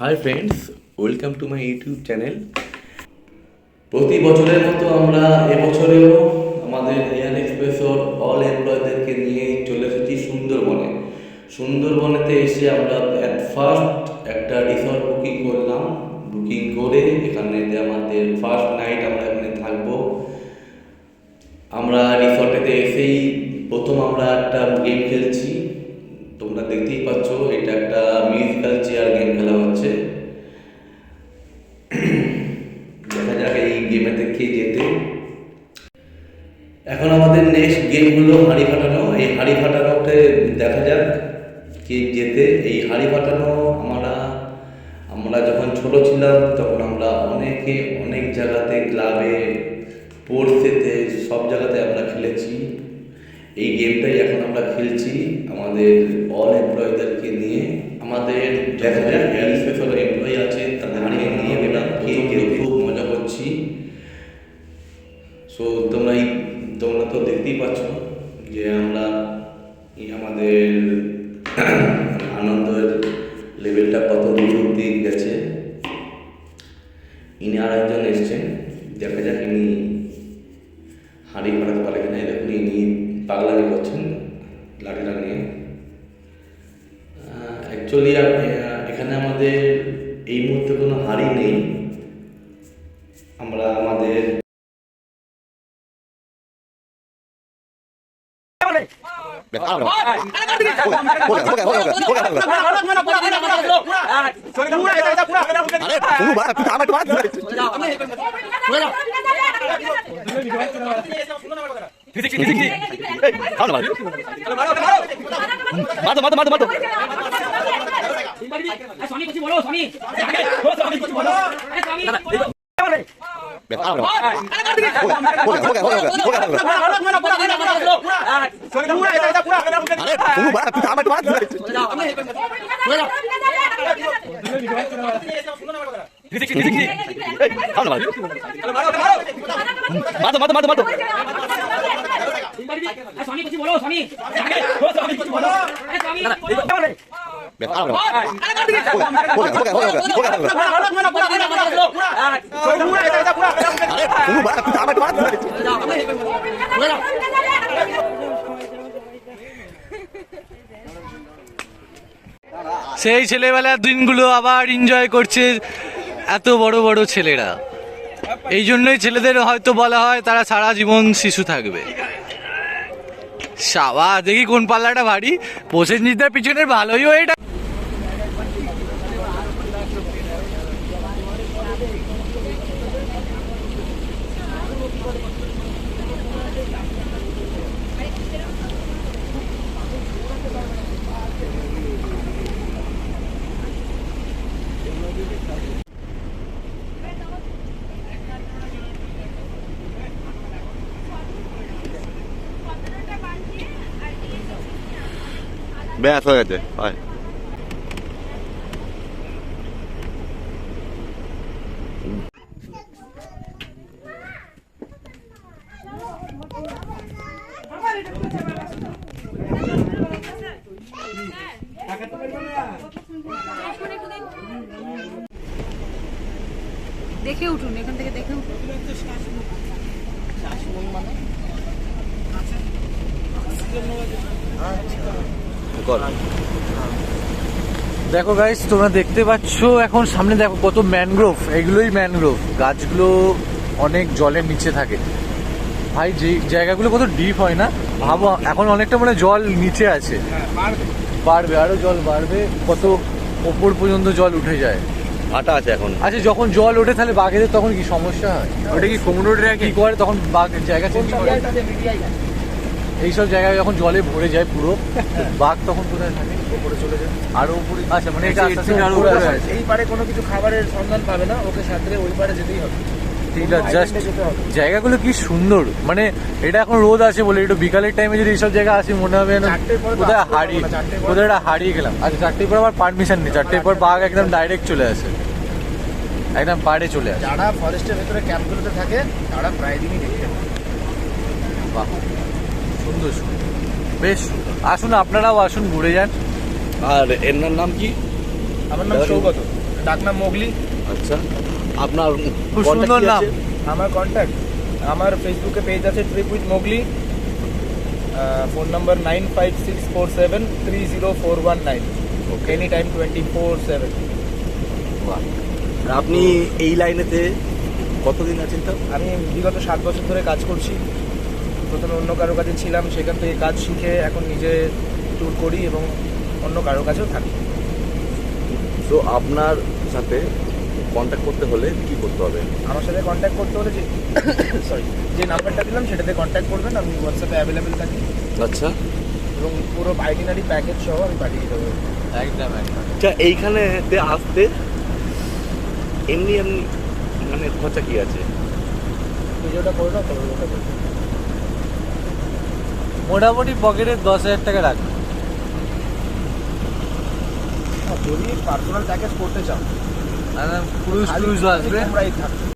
Hi friends welcome to my YouTube channel প্রতি বছরের মতো আমরা এবছরেও আমাদের এয়ার এক্সপ্রেসর অল এমপ্লয়ীদেরকে নিয়ে চলে এসেছি সুন্দরবনে। সুন্দরবনেতে এসে আমরা অ্যাট ফার্স্ট একটা রিসর্ট বুকিং করলাম। বুকিং করে এখানে আমাদের ফার্স্ট নাইট আমরা এখানে থাকব। আমরা রিসর্টেতে এসেই প্রথম আমরা একটা গেম খেলছি। তোমরা দেখতেই পাচ্ছ, এটা একটা মিউজিক্যাল চেয়ার গেম খেলা হচ্ছে দেখা যাক এই গেমেতে কে জেতে এখন আমাদের নেক্সট গেম হলো হাড়ি ফাটানো এই হাঁড়ি ফাটানোতে দেখা যাক কে জেতে। এই হাঁড়ি ফাটানো আমরা আমরা যখন ছোট ছিলাম, তখন আমরা অনেকে, অনেক জায়গাতে ক্লাবে স্পোর্টসেতে সব জায়গাতে আমরা খেলেছি। এই গেমটাই এখন আমরা খেলছি আমাদের অল এমপ্লয়ীদেরকে নিয়ে। আমাদের আনন্দের লেভেলটা কত দূর অব্দি গেছে? ইনি আর একজন এসছেন, দেখা যাক ইনি হাঁড়ি ফাটাতে পারে কিনা। দেখুন, ইনি পাগলামি করছেন লাঠিটা নিয়ে। অ্যাকচুয়ালি এখানে আমাদের এই মুহূর্তে কোনো হাড়ি নেই। আমরা আমাদের মাতো মাতো মাতো মাতো স্বামী কিছু বলো স্বামী কিছু বলো স্বামী स्वामी स्वामी कुछ बोलो अरे स्वामी स्वामी कुछ बोलो स्वामी स्वामी कुछ बोलो अरे स्वामी সেই ছেলেবেলার দিনগুলো আবার এনজয় করছে এত বড় বড় ছেলেরা। এই জন্যই ছেলেদের হয়তো বলা হয় তারা সারা জীবন শিশু থাকবে। সাবা দেখি কোন পাল্লাটা ভারী। প্রসেনজিতের পিছনের ভালোই এটা ব্যাস হয়ে গেছে হয়। দেখে উঠুন এখান থেকে দেখে উঠুন। কর দেখো গাইস তোমরা দেখতে পাচ্ছ এখন সামনে দেখো কত ম্যানগ্রোভ এগুলোই ম্যানগ্রোভ গাছগুলো অনেক জলের নিচে থাকে। ভাই যে জায়গাগুলো কত ডিপ হয় না ভাবো এখন অনেকটা মানে জল নিচে আছে। বাড়বে আরও জল বাড়বে কত ওপর পর্যন্ত জল উঠে যায়। আটা আছে এখন। আচ্ছা যখন জল ওঠে তাহলে বাঘেদের তখন কি সমস্যা হয়? ওটা কি কোমরোডে কি করে? তখন বাঘ জায়গা চেঞ্জ করে। এইসব জায়গায় যখন জলে ভরে যায় পুরো বাঘ তখন কোথায় থাকে? উপরে চলে যায়। আরও উপরে আচ্ছা মানে এটা আস্তে আস্তে আরও উপরে এই পারে কোনো কিছু খাবারের সন্ধান পাবে না ওকে সাঁতরে ওই পারে যেতেই হবে। জাস্ট জায়গাগুলো কি সুন্দর। মানে এটা এখন রোদ আছে বলে একটু বিকালের টাইমে যদি এইসব জায়গা আসি মনে হবে তো কোথায় হারিয়ে না, কোথায় একটা হারিয়ে গেলাম। আচ্ছা চারটের পর আবার পারমিশন নেই। চারটের পর বাঘ একদম ডাইরেক্ট চলে আসে। একদম পাড়ে চলে আসে। যারা ফরেস্টের ভেতরে ক্যাম্পগুলোতে থাকে তারা প্রায় দিনই দেখতে বাহ। সুন্দর সুন্দর। বেশ আসুন আপনারাও আসুন ঘুরে যান। আর এর নাম কি? আমার নাম সৌগত। ডাকনাম মোগলি। আচ্ছা। আপনার খুব সুন্দর নাম। আমার কন্ট্যাক্ট আমার ফেসবুকে পেজ আছে trip with Mowgli phone number nine five six four seven three zero four one nine any time twenty four seven. আপনি এই লাইনেতে কতদিন আছেন তো? আমি বিগত সাত বছর ধরে কাজ করছি। প্রথমে অন্য কারও কাছে ছিলাম সেখান থেকে কাজ শিখে এখন নিজে ট্যুর করি এবং অন্য কারও কাছেও থাকি। তো আপনার সাথে কন্ট্যাক্ট করতে হলে কি করতে হবে? আমার সাথে কন্ট্যাক্ট করতে হলে যে সরি যে নাম্বারটা দিলাম সেটাতে কন্ট্যাক্ট করবেন আমি হোয়াটসঅ্যাপে অ্যাভেলেবেল থাকি। আচ্ছা। এবং পুরো আইটিনারি প্যাকেজ সহ আমি পাঠিয়ে দেবো। একদম একদম। আচ্ছা এইখানেতে আসতে এমনি এমনি মানে খরচা কি আছে? ভিডিওটা করে দাও তবে ওটা। মোটামুটি পকেটে দশ হাজার টাকা রাখবে যদি পার্সোনাল প্যাকেজ করতে চাও। ক্রুজ পুরুষ আসবে। তোমরাই থাকবে।